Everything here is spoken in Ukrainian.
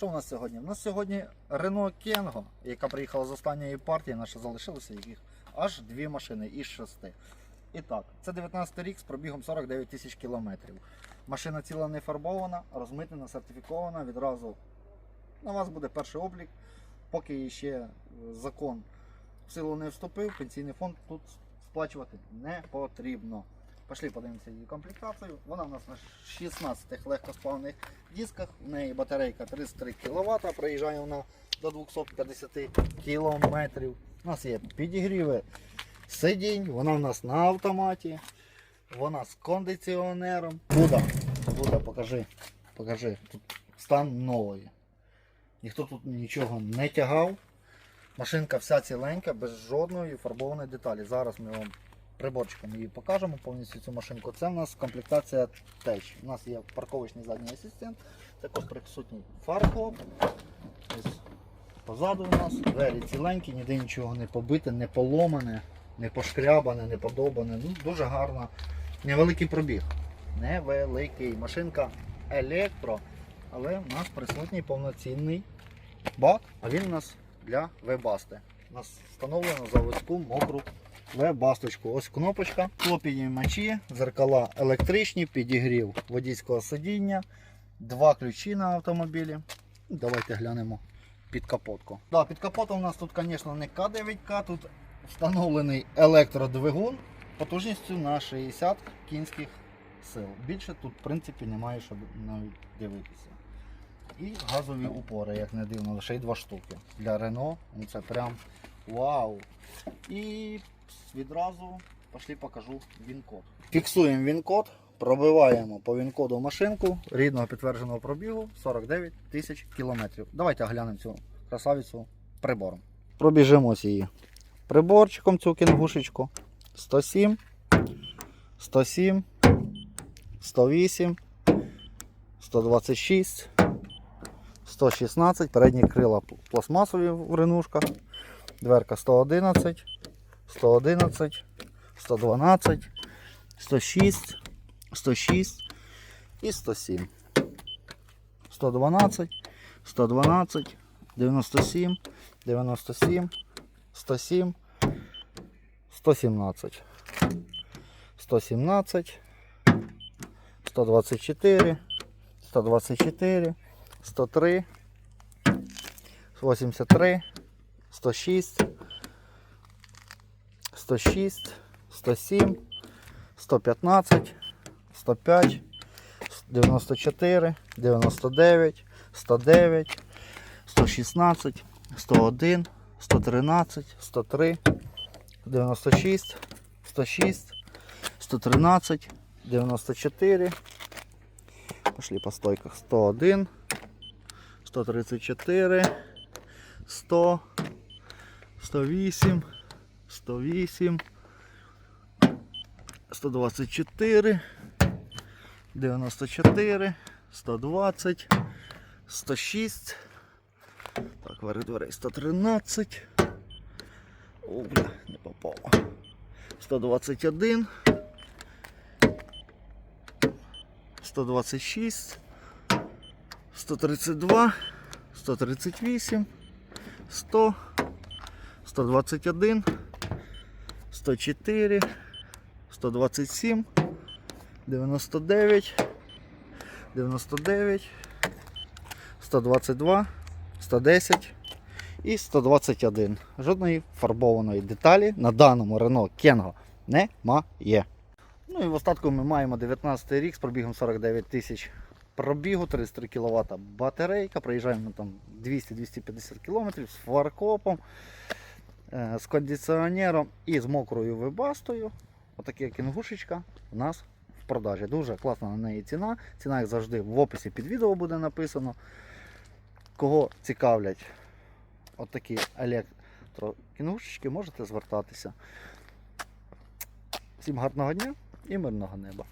Що у нас сьогодні? У нас сьогодні Renault Kengo, яка приїхала з останньої партії, наша залишилося їх аж дві машини із шести. І так, це 19 рік з пробігом 49 тисяч кілометрів. Машина ціла не фарбована, розмитнена, сертифікована. Відразу на вас буде перший облік, поки ще е, закон в силу не вступив, пенсійний фонд тут сплачувати не потрібно. Пішли подивимося її комплектацію. Вона у нас на 16 легкосплавних дисках. У неї батарейка 33 кВт, проїжджає вона до 250 км. У нас є підігріви сидінь, вона у нас на автоматі, вона з кондиціонером. Буда, Буда, покажи, покажи. Тут стан нової. Ніхто тут нічого не тягав. Машинка вся ціленька, без жодної фарбованої деталі. Зараз ми вам приборчиком її покажемо повністю цю машинку. Це в нас комплектація теч. У нас є парковочний задній асистент, також присутній фаркоп. Позаду у нас двері ціленькі, ніде нічого не побите, не поломане, не пошкрябане, не подобане. Ну, дуже гарна. Невеликий пробіг. Невеликий. Машинка електро, але в нас присутній повноцінний бак, а він у нас для вебасти. У нас встановлено заводську мокру вебасточку. Ось кнопочка, клопідіймачі, зеркала електричні, підігрів водійського сидіння, два ключі на автомобілі. Давайте глянемо під капотку. Да, під капотом у нас тут, звісно, не К9К, тут встановлений електродвигун потужністю на 60 кінських сил. Більше тут, в принципі, немає що навіть дивитися. І газові упори, як не дивно, лише й два штуки. Для Рено ну, це прям вау. І відразу пішли покажу він-код. Фіксуємо він-код, пробиваємо по він-коду машинку рідного підтвердженого пробігу 49 тисяч кілометрів. Давайте оглянемо цю красавицю прибором. Пробіжимось її приборчиком цю кінгушечку. 107, 107, 108, 126, 116, передні крила пластмасові в ренушках, дверка 111, 111, 112, 106, 106 і 107. 112, 112, 97, 97, 107, 117, 117, 124, 124, 103, 83, 106, 106, 107, 115, 105, 94, 99, 109, 116, 101, 113, 103, 96, 106, 113, 94. Пошли по стойках. 101, 134, 100, 108, 108, 124, 94, 120, 106. Так, вари дверей 113. О, бля, не попало. 121. 126. 132. 138. 100. 121. 104. 127. 99. 99. 122. 110 і 121. Жодної фарбованої деталі на даному Renault Kengo немає. Ну і в остатку ми маємо 19 рік з пробігом 49 тисяч пробігу, 33 кВт батарейка. Проїжджаємо там 200-250 км з фаркопом, з кондиціонером і з мокрою вибастою. Отака кінгушечка у нас в продажі. Дуже класна на неї ціна. Ціна, як завжди, в описі під відео буде написано. Кого цікавлять отакі електрокінгушечки, можете звертатися. Всім гарного дня і мирного неба.